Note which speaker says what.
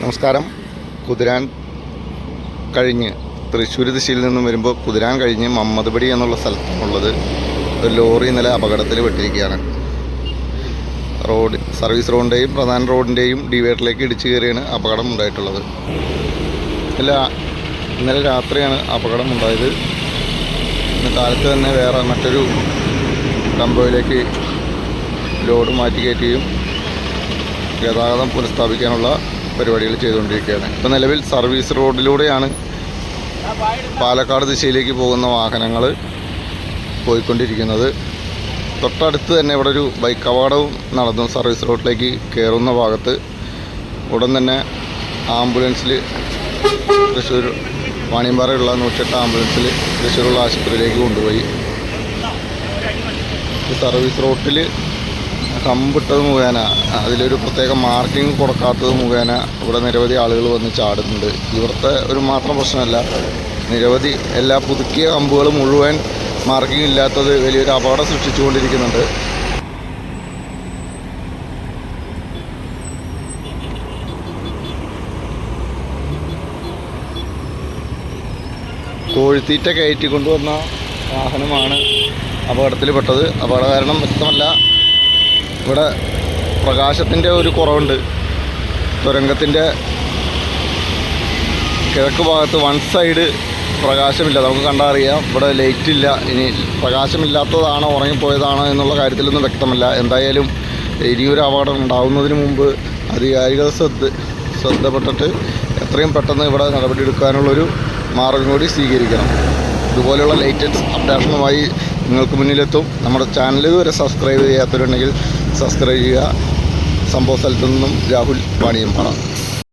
Speaker 1: നമസ്കാരം. കുതിരാൻ കഴിഞ്ഞ് തൃശ്ശൂർ ദിശയിൽ നിന്നും വരുമ്പോൾ കുതിരാൻ കഴിഞ്ഞ് മമ്മദ്പടി എന്നുള്ള സ്ഥലത്താണുള്ളത് ഒരു ലോറി ഇന്നലെ അപകടത്തിൽ പെട്ടിരിക്കുകയാണ്. റോഡ് സർവീസ് റോഡിന്റെയും പ്രധാന റോഡിന്റെയും ഡിവൈഡറിലേക്ക് ഇടിച്ചു കയറിയാണ് അപകടം ഉണ്ടായിട്ടുള്ളത്. ഇല്ല ഇന്നലെ രാത്രിയാണ് അപകടം ഉണ്ടായത്. ഇന്ന് കാലത്ത് തന്നെ വേറെ മറ്റൊരു ഡംബോയിലേക്ക് ലോഡ് മാറ്റി കയറ്റുകയും ഗതാഗതം പുനഃസ്ഥാപിക്കാനുള്ള പരിപാടികൾ ചെയ്തുകൊണ്ടിരിക്കുകയാണ്. ഇപ്പോൾ നിലവിൽ സർവീസ് റോഡിലൂടെയാണ് പാലക്കാട് ദിശയിലേക്ക് പോകുന്ന വാഹനങ്ങൾ പോയിക്കൊണ്ടിരിക്കുന്നത്. തൊട്ടടുത്ത് തന്നെ ഇവിടെ ഒരു ബൈക്ക് അപകടവും നടന്നു. സർവീസ് റോഡിലേക്ക് കയറുന്ന ഭാഗത്ത് ഉടൻ തന്നെ ആംബുലൻസിൽ തൃശ്ശൂർ വാണിയമ്പാറയുള്ള നൂറ്റെട്ട് ആംബുലൻസിൽ തൃശ്ശൂരുള്ള ആശുപത്രിയിലേക്ക് കൊണ്ടുപോയി. സർവീസ് റോട്ടിൽ കമ്പിട്ടത് മുഖേന അതിലൊരു പ്രത്യേക മാർക്കിംഗ് കൊടുക്കാത്തത് മുഖേന ഇവിടെ നിരവധി ആളുകൾ വന്ന് ചാടുന്നുണ്ട്. ഇവിടുത്തെ ഒരു മാത്രം പ്രശ്നമല്ല നിരവധി എല്ലാ പുതുക്കിയ കമ്പുകളും മുഴുവൻ മാർക്കിംഗ് ഇല്ലാത്തത് വലിയൊരു അപകടം സൃഷ്ടിച്ചുകൊണ്ടിരിക്കുന്നുണ്ട്. കോഴിത്തീറ്റ കയറ്റി കൊണ്ടുവന്ന വാഹനമാണ് അപകടത്തിൽപ്പെട്ടത്. അപകട കാരണം വ്യക്തമല്ല. ഇവിടെ പ്രകാശത്തിന്റെ ഒരു കുറവുണ്ട്. തുരങ്കത്തിന്റെ കിഴക്ക് ഭാഗത്ത് വൺ സൈഡ് പ്രകാശമില്ല. നമുക്ക് കണ്ടാൽ അറിയാം. ഇവിടെ ലൈറ്റ് ഇല്ല. ഇനി പ്രകാശമില്ലാത്തതാണോ ഉറങ്ങിപ്പോയതാണോ എന്നുള്ള കാര്യത്തിലൊന്നും വ്യക്തമല്ല. എന്തായാലും ഇനിയൊരു അപകടം ഉണ്ടാകുന്നതിന് മുമ്പ് അധികാരികൾ ശ്രദ്ധ ശ്രദ്ധപ്പെട്ടിട്ട് എത്രയും പെട്ടെന്ന് ഇവിടെ നടപടിയെടുക്കാനുള്ളൊരു മാർഗം കൂടി സ്വീകരിക്കണം. ഇതുപോലെയുള്ള ലേറ്റസ്റ്റ് അപ്ഡേഷനുമായി നിങ്ങൾക്ക് മുന്നിലെത്തും. നമ്മുടെ ചാനൽ ഇതുവരെ സബ്സ്ക്രൈബ് ചെയ്യാത്തവരുണ്ടെങ്കിൽ സബ്സ്ക്രൈബ് ചെയ്യുക. സംഭവ സ്ഥലത്തു നിന്നും രാഹുൽ വാണിയമ്പാറ